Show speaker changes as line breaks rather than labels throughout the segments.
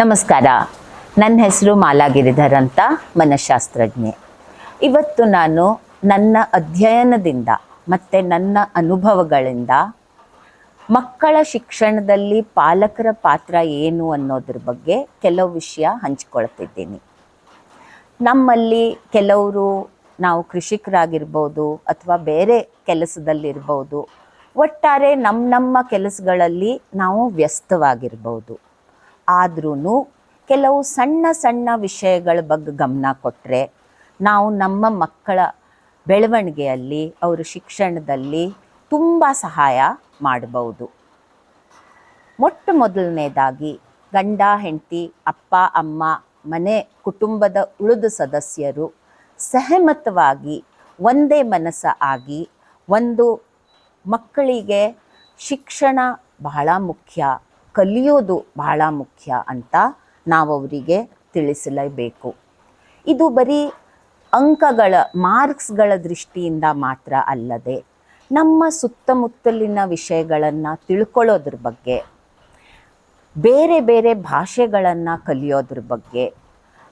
ನಮಸ್ಕಾರ. ನನ್ನ ಹೆಸರು ಮಾಲಾಗಿರಿಧರ್ ಅಂತ ಮನಃಶಾಸ್ತ್ರಜ್ಞೆ. ಇವತ್ತು ನಾನು ನನ್ನ ಅಧ್ಯಯನದಿಂದ ಮತ್ತು ನನ್ನ ಅನುಭವಗಳಿಂದ ಮಕ್ಕಳ ಶಿಕ್ಷಣದಲ್ಲಿ ಪಾಲಕರ ಪಾತ್ರ ಏನು ಅನ್ನೋದ್ರ ಬಗ್ಗೆ ಕೆಲವು ವಿಷಯ ಹಂಚಿಕೊಳ್ತಿದ್ದೀನಿ. ನಮ್ಮಲ್ಲಿ ಕೆಲವರು ನಾವು ಕೃಷಿಕರಾಗಿರ್ಬೋದು ಅಥವಾ ಬೇರೆ ಕೆಲಸದಲ್ಲಿರ್ಬೋದು, ಒಟ್ಟಾರೆ ನಮ್ಮ ನಮ್ಮ ಕೆಲಸಗಳಲ್ಲಿ ನಾವು ವ್ಯಸ್ತವಾಗಿರ್ಬೋದು. ಆದ್ರೂ ಕೆಲವು ಸಣ್ಣ ಸಣ್ಣ ವಿಷಯಗಳ ಬಗ್ಗೆ ಗಮನ ಕೊಟ್ಟರೆ ನಾವು ನಮ್ಮ ಮಕ್ಕಳ ಬೆಳವಣಿಗೆಯಲ್ಲಿ, ಅವರ ಶಿಕ್ಷಣದಲ್ಲಿ ತುಂಬ ಸಹಾಯ ಮಾಡಬಹುದು ಮೊಟ್ಟ ಮೊದಲನೇದಾಗಿ ಗಂಡ, ಹೆಂಡತಿ, ಅಪ್ಪ, ಅಮ್ಮ, ಮನೆ, ಕುಟುಂಬದ ಉಳಿದ ಸದಸ್ಯರು ಸಹಮತವಾಗಿ ಒಂದೇ ಮನಸ್ಸ ಆಗಿ ಒಂದು ಮಕ್ಕಳಿಗೆ ಶಿಕ್ಷಣ ಬಹಳ ಮುಖ್ಯ. ಕಲಿಯೋದು ಬಹಳ ಮುಖ್ಯ ಅಂತ ನಾವು ಅವರಿಗೆ ತಿಳಿಸಲೇಬೇಕು. ಇದು ಬರೀ ಅಂಕಗಳ, ಮಾರ್ಕ್ಸ್ಗಳ ದೃಷ್ಟಿಯಿಂದ ಮಾತ್ರ ಅಲ್ಲದೆ ನಮ್ಮ ಸುತ್ತಮುತ್ತಲಿನ ವಿಷಯಗಳನ್ನು ತಿಳ್ಕೊಳ್ಳೋದ್ರ ಬಗ್ಗೆ, ಬೇರೆ ಬೇರೆ ಭಾಷೆಗಳನ್ನು ಕಲಿಯೋದ್ರ ಬಗ್ಗೆ,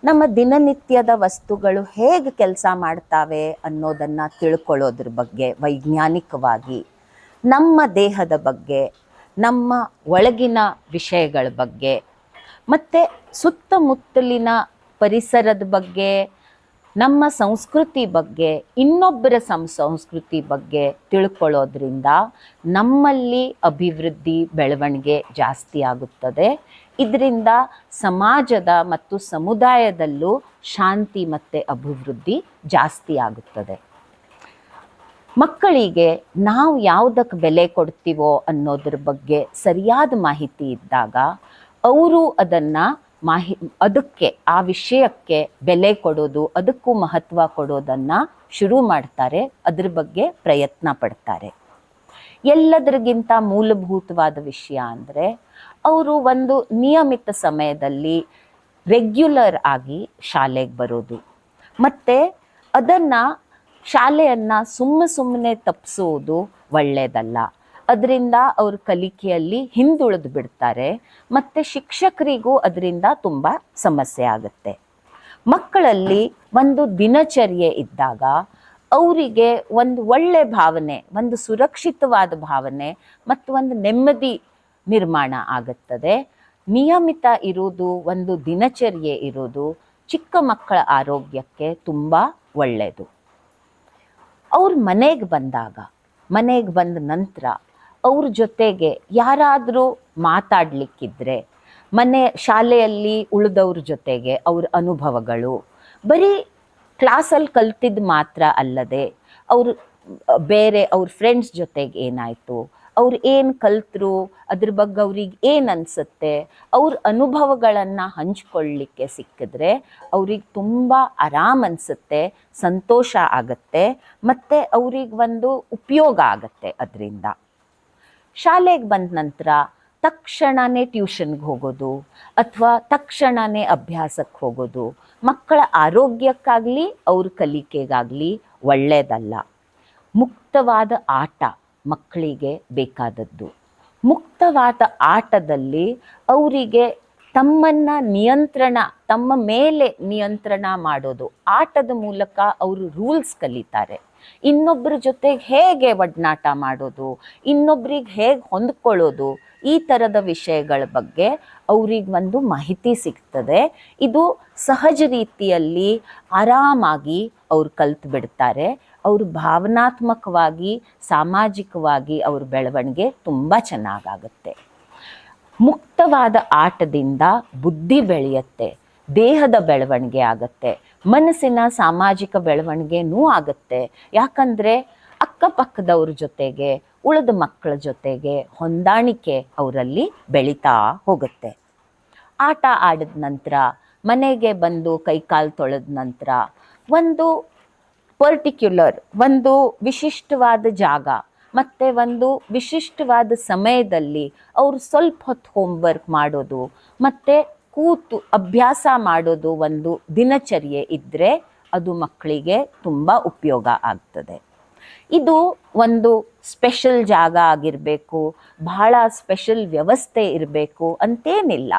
ನಮ್ಮ ದಿನನಿತ್ಯದ ವಸ್ತುಗಳು ಹೇಗೆ ಕೆಲಸ ಮಾಡ್ತಾವೆ ಅನ್ನೋದನ್ನು ತಿಳ್ಕೊಳ್ಳೋದ್ರ ಬಗ್ಗೆ ವೈಜ್ಞಾನಿಕವಾಗಿ, ನಮ್ಮ ದೇಹದ ಬಗ್ಗೆ ನಮ್ಮ ಒಳಗಿನ ವಿಷಯಗಳ ಬಗ್ಗೆ, ಮತ್ತು ಸುತ್ತಮುತ್ತಲಿನ ಪರಿಸರದ ಬಗ್ಗೆ, ನಮ್ಮ ಸಂಸ್ಕೃತಿ ಬಗ್ಗೆ, ಇನ್ನೊಬ್ಬರ ಸಂ, ಸಂಸ್ಕೃತಿ ಬಗ್ಗೆ ತಿಳ್ಕೊಳ್ಳೋದ್ರಿಂದ ನಮ್ಮಲ್ಲಿ ಅಭಿವೃದ್ಧಿ, ಬೆಳವಣಿಗೆ ಜಾಸ್ತಿ ಆಗುತ್ತದೆ. ಇದರಿಂದ ಸಮಾಜದ ಮತ್ತು ಸಮುದಾಯದಲ್ಲೂ ಶಾಂತಿ ಮತ್ತು ಅಭಿವೃದ್ಧಿ ಜಾಸ್ತಿ ಆಗುತ್ತದೆ. ಮಕ್ಕಳಿಗೆ ನಾವು ಯಾವುದಕ್ಕೆ ಬೆಲೆ ಕೊಡ್ತೀವೋ ಅನ್ನೋದ್ರ ಬಗ್ಗೆ ಸರಿಯಾದ ಮಾಹಿತಿ ಇದ್ದಾಗ ಅವರು ಅದನ್ನು ಮಾಹಿ, ಅದಕ್ಕೆ, ಆ ವಿಷಯಕ್ಕೆ ಬೆಲೆ ಕೊಡೋದು, ಅದಕ್ಕೂ ಮಹತ್ವ ಕೊಡೋದನ್ನು ಶುರು ಮಾಡ್ತಾರೆ, ಅದ್ರ ಬಗ್ಗೆ ಪ್ರಯತ್ನ ಪಡ್ತಾರೆ. ಎಲ್ಲದರಿಗಿಂತ ಮೂಲಭೂತವಾದ ವಿಷಯ ಅಂದರೆ ಅವರು ಒಂದು ನಿಯಮಿತ ಸಮಯದಲ್ಲಿ ರೆಗ್ಯುಲರ್ ಆಗಿ ಶಾಲೆಗೆ ಬರೋದು. ಮತ್ತು ಅದನ್ನು ಶಾಲೆಯನ್ನು ಸುಮ್ಮ ಸುಮ್ಮನೆ ತಪ್ಪಿಸೋದು ಒಳ್ಳೆಯದಲ್ಲ. ಅದರಿಂದ ಅವ್ರ ಕಲಿಕೆಯಲ್ಲಿ ಹಿಂದುಳಿದು ಬಿಡ್ತಾರೆ. ಮತ್ತು ಶಿಕ್ಷಕರಿಗೂ ಅದರಿಂದ ತುಂಬ ಸಮಸ್ಯೆ ಆಗುತ್ತೆ. ಮಕ್ಕಳಲ್ಲಿ ಒಂದು ದಿನಚರ್ಯೆ ಇದ್ದಾಗ ಅವರಿಗೆ ಒಂದು ಒಳ್ಳೆ ಭಾವನೆ, ಒಂದು ಸುರಕ್ಷಿತವಾದ ಭಾವನೆ ಮತ್ತು ಒಂದು ನೆಮ್ಮದಿ ನಿರ್ಮಾಣ ಆಗುತ್ತದೆ. ನಿಯಮಿತ ಇರೋದು ಒಂದು ದಿನಚರ್ಯೆ ಇರೋದು ಚಿಕ್ಕ ಮಕ್ಕಳ ಆರೋಗ್ಯಕ್ಕೆ ತುಂಬ ಒಳ್ಳೆಯದು. ಅವ್ರ ಮನೆಗೆ ಬಂದಾಗ, ಮನೆಗೆ ಬಂದ ನಂತರ ಅವ್ರ ಜೊತೆಗೆ ಯಾರಾದರೂ ಮಾತಾಡಲಿಕ್ಕಿದ್ರೆ, ಮನೆ ಶಾಲೆಯಲ್ಲಿ ಉಳಿದವ್ರ ಜೊತೆಗೆ ಅವ್ರ ಅನುಭವಗಳು, ಬರೀ ಕ್ಲಾಸಲ್ಲಿ ಕಲ್ತಿದ್ದು ಮಾತ್ರ ಅಲ್ಲದೆ ಅವರು, ಬೇರೆ ಅವ್ರ ಫ್ರೆಂಡ್ಸ್ ಜೊತೆಗೆ ಏನಾಯಿತು ಅವ್ರು ಏನು ಕಲ್ತರು, ಅದ್ರ ಬಗ್ಗೆ ಅವ್ರಿಗೆ ಏನು ಅನಿಸುತ್ತೆ, ಅವ್ರ ಅನುಭವಗಳನ್ನು ಹಂಚ್ಕೊಳ್ಳಿಕ್ಕೆ ಸಿಕ್ಕಿದ್ರೆ ಅವ್ರಿಗೆ ತುಂಬ ಆರಾಮ್ ಅನಿಸುತ್ತೆ, ಸಂತೋಷ ಆಗತ್ತೆ, ಮತ್ತು ಅವ್ರಿಗೆ ಒಂದು ಉಪಯೋಗ ಆಗತ್ತೆ ಅದರಿಂದ. ಶಾಲೆಗೆ ಬಂದ ನಂತರ ತಕ್ಷಣವೇ ಟ್ಯೂಷನ್ಗೆ ಹೋಗೋದು, ಅಥವಾ ತಕ್ಷಣವೇ ಅಭ್ಯಾಸಕ್ಕೆ ಹೋಗೋದು, ಮಕ್ಕಳ ಆರೋಗ್ಯಕ್ಕಾಗಲಿ ಅವ್ರ ಕಲಿಕೆಗಾಗಲಿ ಒಳ್ಳೆಯದಲ್ಲ ಮುಕ್ತವಾದ ಆಟ. ಮಕ್ಕಳಿಗೆ ಬೇಕಾದದ್ದು. ಮುಕ್ತವಾದ ಆಟದಲ್ಲಿ ಅವರಿಗೆ ತಮ್ಮನ್ನ ನಿಯಂತ್ರಣ, ತಮ್ಮ ಮೇಲೆ ನಿಯಂತ್ರಣ ಮಾಡೋದು. ಆಟದ ಮೂಲಕ ಅವರು ರೂಲ್ಸ್ ಕಲಿತಾರೆ. ಇನ್ನೊಬ್ಬರ ಜೊತೆಗೆ ಹೇಗೆ ಒಡನಾಟ ಮಾಡೋದು, ಇನ್ನೊಬ್ರಿಗೆ ಹೇಗೆ ಹೊಂದ್ಕೊಳ್ಳೋದು, ಈ ಥರದ ವಿಷಯಗಳ ಬಗ್ಗೆ ಅವ್ರಿಗೆ ಒಂದು ಮಾಹಿತಿ ಸಿಗ್ತದೆ. ಇದು ಸಹಜ ರೀತಿಯಲ್ಲಿ ಆರಾಮಾಗಿ ಅವ್ರು ಕಲ್ತು ಬಿಡ್ತಾರೆ ಅವರು ಭಾವನಾತ್ಮಕವಾಗಿ, ಸಾಮಾಜಿಕವಾಗಿ ಅವ್ರ ಬೆಳವಣಿಗೆ ತುಂಬ ಚೆನ್ನಾಗಾಗುತ್ತೆ. ಮುಕ್ತವಾದ ಆಟದಿಂದ ಬುದ್ಧಿ ಬೆಳೆಯುತ್ತೆ, ದೇಹದ ಬೆಳವಣಿಗೆ ಆಗುತ್ತೆ, ಮನಸ್ಸಿನ ಸಾಮಾಜಿಕ ಬೆಳವಣಿಗೆನೂ ಆಗುತ್ತೆ. ಯಾಕಂದರೆ ಅಕ್ಕಪಕ್ಕದವ್ರ ಜೊತೆಗೆ, ಉಳಿದ ಮಕ್ಕಳ ಜೊತೆಗೆ ಹೊಂದಾಣಿಕೆ ಅವರಲ್ಲಿ ಬೆಳೀತಾ ಹೋಗುತ್ತೆ. ಆಟ ಆಡಿದ ನಂತರ, ಮನೆಗೆ ಬಂದು ಕೈಕಾಲು ತೊಳೆದ ನಂತರ ಒಂದು ಪರ್ಟಿಕ್ಯುಲರ್ ಒಂದು ವಿಶಿಷ್ಟವಾದ ಜಾಗ, ಮತ್ತು ಒಂದು ವಿಶಿಷ್ಟವಾದ ಸಮಯದಲ್ಲಿ ಅವರು ಸ್ವಲ್ಪ ಹೊತ್ತು ಹೋಮ್ವರ್ಕ್ ಮಾಡೋದು, ಮತ್ತು ಕೂತು ಅಭ್ಯಾಸ ಮಾಡೋದು ಒಂದು ದಿನಚರ್ಯೆ ಇದ್ದರೆ ಅದು ಮಕ್ಕಳಿಗೆ ತುಂಬ ಉಪಯೋಗ ಆಗ್ತದೆ. ಇದು ಒಂದು ಸ್ಪೆಷಲ್ ಜಾಗ ಆಗಿರಬೇಕು, ಬಹಳ ಸ್ಪೆಷಲ್ ವ್ಯವಸ್ಥೆ ಇರಬೇಕು ಅಂತೇನಿಲ್ಲ.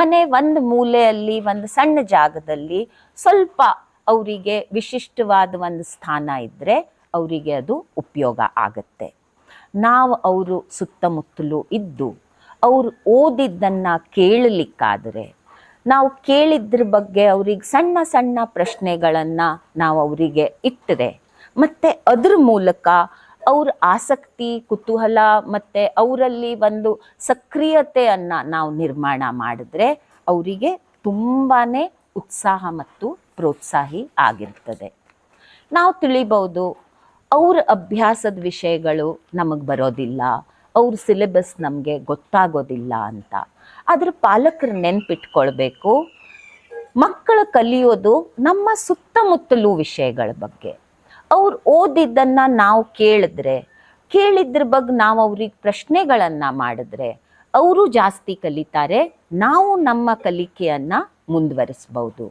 ಮನೆ ಒಂದು ಮೂಲೆಯಲ್ಲಿ, ಒಂದು ಸಣ್ಣ ಜಾಗದಲ್ಲಿ ಸ್ವಲ್ಪ ಅವರಿಗೆ ವಿಶಿಷ್ಟವಾದ ಒಂದು ಸ್ಥಾನ ಇದ್ದರೆ ಅವರಿಗೆ ಅದು ಉಪಯೋಗ ಆಗುತ್ತೆ. ನಾವು ಅವರು ಸುತ್ತಮುತ್ತಲು ಇದ್ದು, ಅವರು ಓದಿದ್ದನ್ನು ಕೇಳಲಿಕ್ಕಾದರೆ, ನಾವು ಕೇಳಿದ್ರ ಬಗ್ಗೆ ಅವ್ರಿಗೆ ಸಣ್ಣ ಸಣ್ಣ ಪ್ರಶ್ನೆಗಳನ್ನು ನಾವು ಅವರಿಗೆ ಇಟ್ಟರೆ ಮತ್ತು ಅದ್ರ ಮೂಲಕ ಅವ್ರ ಆಸಕ್ತಿ, ಕುತೂಹಲ ಮತ್ತು ಅವರಲ್ಲಿ ಒಂದು ಸಕ್ರಿಯತೆಯನ್ನು ನಾವು ನಿರ್ಮಾಣ ಮಾಡಿದ್ರೆ ಅವರಿಗೆ ತುಂಬಾ ಉತ್ಸಾಹ ಮತ್ತು ಪ್ರೋತ್ಸಾಹಿ ಆಗಿರ್ತದೆ. ನಾವು ತಿಳಿಬಹುದು ಅವ್ರ ಅಭ್ಯಾಸದ ವಿಷಯಗಳು ನಮಗೆ ಬರೋದಿಲ್ಲ, ಅವ್ರ ಸಿಲೆಬಸ್ ನಮಗೆ ಗೊತ್ತಾಗೋದಿಲ್ಲ ಅಂತ. ಆದರೆ ಪಾಲಕರು ನೆನ್ಪಿಟ್ಕೊಳ್ಬೇಕು, ಮಕ್ಕಳು ಕಲಿಯೋದು ನಮ್ಮ ಸುತ್ತಮುತ್ತಲು ವಿಷಯಗಳ ಬಗ್ಗೆ. ಅವ್ರು ಓದಿದ್ದನ್ನು ನಾವು ಕೇಳಿದ್ರೆ, ಕೇಳಿದ್ರ ಬಗ್ಗೆ ನಾವು ಅವ್ರಿಗೆ ಪ್ರಶ್ನೆಗಳನ್ನು ಮಾಡಿದ್ರೆ, ಅವರು ಜಾಸ್ತಿ ಕಲಿತಾರೆ, ನಾವು ನಮ್ಮ ಕಲಿಕೆಯನ್ನು ಮುಂದುವರಿಸ್ಬೋದು.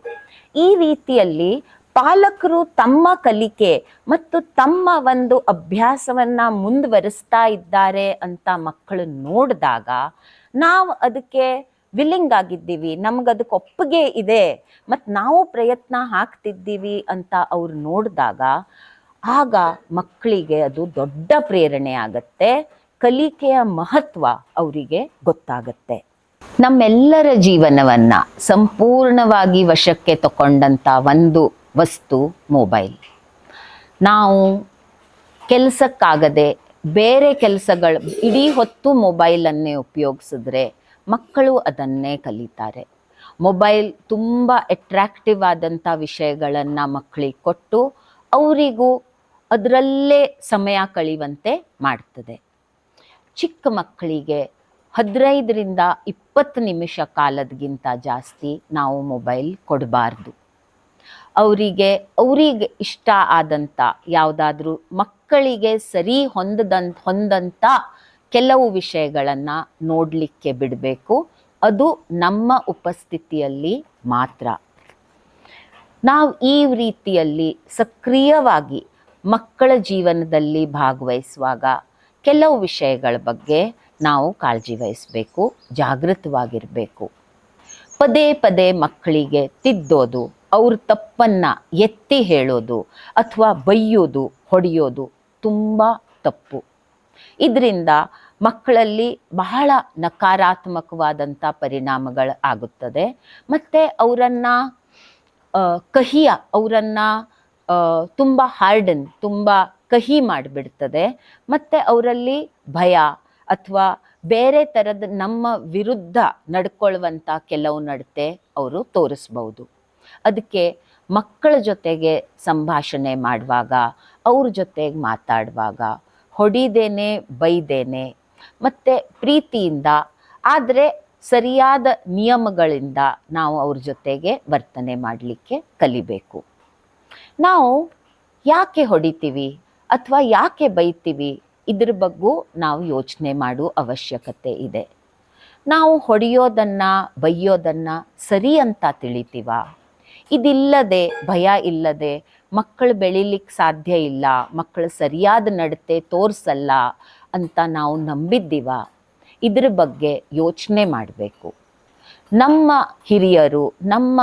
ಈ ರೀತಿಯಲ್ಲಿ ಪಾಲಕರು ತಮ್ಮ ಕಲಿಕೆ ಮತ್ತು ತಮ್ಮ ಒಂದು ಅಭ್ಯಾಸವನ್ನ ಮುಂದುವರಿಸ್ತಾ ಇದ್ದಾರೆ ಅಂತ ಮಕ್ಕಳು ನೋಡಿದಾಗ ನಾವು ಅದಕ್ಕೆ ವಿಲ್ಲಿಂಗ್ ಆಗಿದ್ದೀವಿ, ನಮ್ಗೆ ಅದಕ್ಕೆ ಒಪ್ಪಿಗೆ ಇದೆ ಮತ್ತು ನಾವು ಪ್ರಯತ್ನ ಹಾಕ್ತಿದ್ದೀವಿ ಅಂತ ಅವ್ರು ನೋಡಿದಾಗ ಆಗ ಮಕ್ಕಳಿಗೆ ಅದು ದೊಡ್ಡ ಪ್ರೇರಣೆ ಆಗತ್ತೆ, ಕಲಿಕೆಯ ಮಹತ್ವ ಅವರಿಗೆ ಗೊತ್ತಾಗತ್ತೆ. ನಮ್ಮೆಲ್ಲರ ಜೀವನವನ್ನ ಸಂಪೂರ್ಣವಾಗಿ ವಶಕ್ಕೆ ತಗೊಂಡಂಥ ಒಂದು ವಸ್ತು ಮೊಬೈಲ್. ನಾವು ಕೆಲಸಕ್ಕಾಗದೆ ಬೇರೆ ಕೆಲಸಗಳು, ಇಡೀ ಹೊತ್ತು ಮೊಬೈಲನ್ನೇ ಉಪಯೋಗಿಸಿದ್ರೆ ಮಕ್ಕಳು ಅದನ್ನೇ ಕಲಿತಾರೆ. ಮೊಬೈಲ್ ತುಂಬ ಅಟ್ರಾಕ್ಟಿವ್ ಆದಂಥ ವಿಷಯಗಳನ್ನು ಮಕ್ಕಳಿಗೆ ಕೊಟ್ಟು ಅವರಿಗೂ ಅದರಲ್ಲೇ ಸಮಯ ಕಳೆಯುವಂತೆ ಮಾಡ್ತದೆ. ಚಿಕ್ಕ ಮಕ್ಕಳಿಗೆ ಹದಿನೈದರಿಂದ ಇಪ್ಪತ್ತು ನಿಮಿಷ ಕಾಲದಗಿಂತ ಜಾಸ್ತಿ ನಾವು ಮೊಬೈಲ್ ಕೊಡಬಾರ್ದು. ಅವರಿಗೆ ಅವರಿಗೆ ಇಷ್ಟ ಆದಂಥ ಯಾವುದಾದ್ರೂ ಮಕ್ಕಳಿಗೆ ಸರಿ ಹೊಂದದಂತ ಹೊಂದಂಥ ಕೆಲವು ವಿಷಯಗಳನ್ನು ನೋಡಲಿಕ್ಕೆ ಬಿಡಬೇಕು. ಅದು ನಮ್ಮ ಉಪಸ್ಥಿತಿಯಲ್ಲಿ ಮಾತ್ರ. ನಾವು ಈ ರೀತಿಯಲ್ಲಿ ಸಕ್ರಿಯವಾಗಿ ಮಕ್ಕಳ ಜೀವನದಲ್ಲಿ ಭಾಗವಹಿಸುವಾಗ ಕೆಲವು ವಿಷಯಗಳ ಬಗ್ಗೆ ನಾವು ಕಾಳಜಿ ವಹಿಸಬೇಕು, ಜಾಗೃತವಾಗಿರಬೇಕು. ಪದೇ ಪದೇ ಮಕ್ಕಳಿಗೆ ತಿದ್ದೋದು, ಅವ್ರ ತಪ್ಪನ್ನು ಎತ್ತಿ ಹೇಳೋದು ಅಥವಾ ಬೈಯೋದು, ಹೊಡೆಯೋದು ತುಂಬ ತಪ್ಪು. ಇದರಿಂದ ಮಕ್ಕಳಲ್ಲಿ ಬಹಳ ನಕಾರಾತ್ಮಕವಾದಂಥ ಪರಿಣಾಮಗಳು ಆಗುತ್ತದೆ. ಮತ್ತು ಅವರನ್ನು ಕಹಿಯ, ಅವರನ್ನು ತುಂಬ ಹಾರ್ಡನ್ ತುಂಬ ಕಹಿ ಮಾಡಿಬಿಡ್ತದೆ. ಮತ್ತು ಅವರಲ್ಲಿ ಭಯ ಅಥವಾ ಬೇರೆ ಥರದ ನಮ್ಮ ವಿರುದ್ಧ ನಡ್ಕೊಳ್ಳುವಂಥ ಕೆಲವು ನಡತೆ ಅವರು ತೋರಿಸ್ಬೋದು. ಅದಕ್ಕೆ ಮಕ್ಕಳ ಜೊತೆಗೆ ಸಂಭಾಷಣೆ ಮಾಡುವಾಗ, ಅವ್ರ ಜೊತೆಗೆ ಮಾತಾಡುವಾಗ, ಹೊಡಿದೇನೆ, ಬೈದೇನೆ, ಮತ್ತು ಪ್ರೀತಿಯಿಂದ, ಆದರೆ ಸರಿಯಾದ ನಿಯಮಗಳಿಂದ ನಾವು ಅವ್ರ ಜೊತೆಗೆ ವರ್ತನೆ ಮಾಡಲಿಕ್ಕೆ ಕಲಿಬೇಕು. ನಾವು ಯಾಕೆ ಹೊಡಿತೀವಿ ಅಥವಾ ಯಾಕೆ ಬೈತೀವಿ ಇದ್ರ ಬಗ್ಗೂ ನಾವು ಯೋಚನೆ ಮಾಡುವ ಅವಶ್ಯಕತೆ ಇದೆ. ನಾವು ಹೊಡೆಯೋದನ್ನು, ಬೈಯೋದನ್ನು ಸರಿ ಅಂತ ತಿಳಿತೀವ? ಇದಿಲ್ಲದೆ, ಭಯ ಇಲ್ಲದೆ, ಮಕ್ಕಳು ಬೆಳಿಲಿಕ್ಕೆ ಸಾಧ್ಯ ಇಲ್ಲ, ಮಕ್ಕಳು ಸರಿಯಾದ ನಡತೆ ತೋರಿಸಲ್ಲ ಅಂತ ನಾವು ನಂಬಿದ್ದೀವ? ಇದ್ರ ಬಗ್ಗೆ ಯೋಚನೆ ಮಾಡಬೇಕು. ನಮ್ಮ ಹಿರಿಯರು, ನಮ್ಮ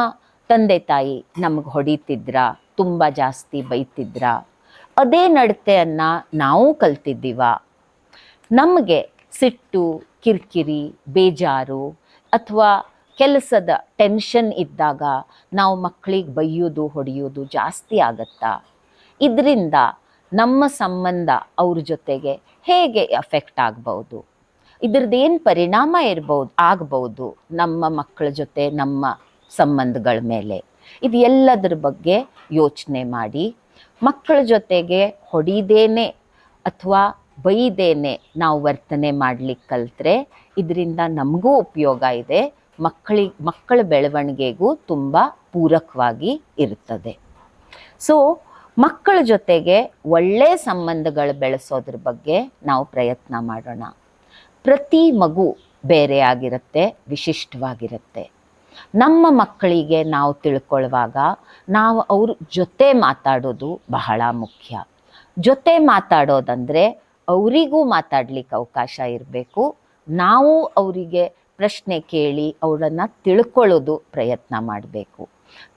ತಂದೆ ತಾಯಿ ನಮಗೆ ಹೊಡಿತಿದ್ರ? ತುಂಬ ಜಾಸ್ತಿ ಬೈತಿದ್ರ? ಅದೇ ನಡತೆಯನ್ನು ನಾವು ಕಲ್ತಿದ್ದೀವ. ನಮಗೆ ಸಿಟ್ಟು, ಕಿರಿಕಿರಿ, ಬೇಜಾರು ಅಥವಾ ಕೆಲಸದ ಟೆನ್ಷನ್ ಇದ್ದಾಗ ನಾವು ಮಕ್ಕಳಿಗೆ ಬೈಯೋದು, ಹೊಡೆಯೋದು ಜಾಸ್ತಿ ಆಗತ್ತಾ? ಇದರಿಂದ ನಮ್ಮ ಸಂಬಂಧ ಅವ್ರ ಜೊತೆಗೆ ಹೇಗೆ ಎಫೆಕ್ಟ್ ಆಗ್ಬೌದು? ಇದ್ರದ್ದೇನು ಪರಿಣಾಮ ಇರ್ಬೋದು, ಆಗ್ಬೌದು ನಮ್ಮ ಮಕ್ಕಳ ಜೊತೆ ನಮ್ಮ ಸಂಬಂಧಗಳ ಮೇಲೆ? ಇದು ಎಲ್ಲದರ ಬಗ್ಗೆ ಯೋಚನೆ ಮಾಡಿ ಮಕ್ಕಳ ಜೊತೆಗೆ ಹೊಡಿದೇನೆ ಅಥವಾ ಬೈದೇನೆ ನಾವು ವರ್ತನೆ ಮಾಡ್ಲಿಕ್ಕೆ ಕಲಿತ್ರೆ ಇದರಿಂದ ನಮಗೂ ಉಪಯೋಗ ಇದೆ. ಮಕ್ಕಳಿಗೆ ಮಕ್ಕಳ ಬೆಳವಣಿಗೆಗೂ ತುಂಬ ಪೂರಕವಾಗಿ ಇರುತ್ತದೆ. ಸೊ ಮಕ್ಕಳ ಜೊತೆಗೆ ಒಳ್ಳೆ ಸಂಬಂಧಗಳು ಬೆಳೆಸೋದ್ರ ಬಗ್ಗೆ ನಾವು ಪ್ರಯತ್ನ ಮಾಡೋಣ. ಪ್ರತಿ ಮಗು ಬೇರೆಯಾಗಿರುತ್ತೆ ವಿಶಿಷ್ಟವಾಗಿರುತ್ತೆ. ನಮ್ಮ ಮಕ್ಕಳಿಗೆ ನಾವು ತಿಳ್ಕೊಳ್ಳುವಾಗ ನಾವು ಅವ್ರ ಜೊತೆ ಮಾತಾಡೋದು ಬಹಳ ಮುಖ್ಯ. ಜೊತೆ ಮಾತಾಡೋದಂದ್ರೆ ಅವರಿಗೂ ಮಾತಾಡ್ಲಿಕ್ಕೆ ಅವಕಾಶ ಇರಬೇಕು. ನಾವು ಅವರಿಗೆ ಪ್ರಶ್ನೆ ಕೇಳಿ ಅವರನ್ನು ತಿಳ್ಕೊಳ್ಳೋದು ಪ್ರಯತ್ನ ಮಾಡಬೇಕು.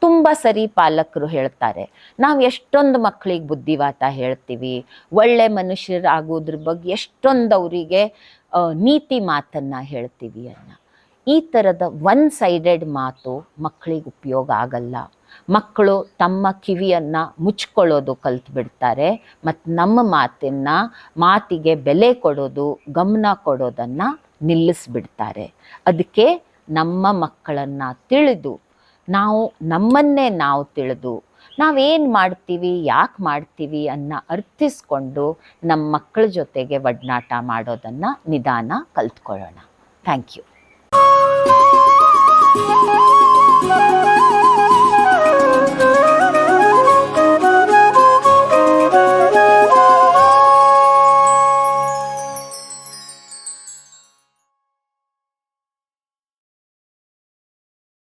ತುಂಬ ಸರಿ ಪಾಲಕರು ಹೇಳ್ತಾರೆ, ನಾವು ಎಷ್ಟೊಂದು ಮಕ್ಕಳಿಗೆ ಬುದ್ಧಿವಾತ ಹೇಳ್ತೀವಿ. ಒಳ್ಳೆ ಮನುಷ್ಯರಾಗೋದ್ರ ಬಗ್ಗೆ ಎಷ್ಟೊಂದು ಅವರಿಗೆ ನೀತಿ ಮಾತನ್ನು ಹೇಳ್ತೀವಿ ಅನ್ನ. ಈ ಥರದ ಒನ್ ಸೈಡೆಡ್ ಮಾತು ಮಕ್ಕಳಿಗೆ ಉಪಯೋಗ ಆಗಲ್ಲ. ಮಕ್ಕಳು ತಮ್ಮ ಕಿವಿಯನ್ನು ಮುಚ್ಕೊಳ್ಳೋದು ಕಲ್ತು ಬಿಡ್ತಾರೆ ಮತ್ತು ನಮ್ಮ ಮಾತನ್ನು, ಮಾತಿಗೆ ಬೆಲೆ ಕೊಡೋದು, ಗಮನ ಕೊಡೋದನ್ನು ನಿಲ್ಲಿಸ್ಬಿಡ್ತಾರೆ. ಅದಕ್ಕೆ ನಮ್ಮ ಮಕ್ಕಳನ್ನು ತಿಳಿದು, ನಾವು ನಮ್ಮನ್ನೇ ನಾವು ತಿಳಿದು, ನಾವೇನು ಮಾಡ್ತೀವಿ, ಯಾಕೆ ಮಾಡ್ತೀವಿ ಅನ್ನ ಅರ್ಥಿಸ್ಕೊಂಡು ನಮ್ಮ ಮಕ್ಕಳ ಜೊತೆಗೆ ಒಡನಾಟ ಮಾಡೋದನ್ನು ನಿಧಾನ ಕಲ್ತ್ಕೊಳ್ಳೋಣ. Thank you. Thank you.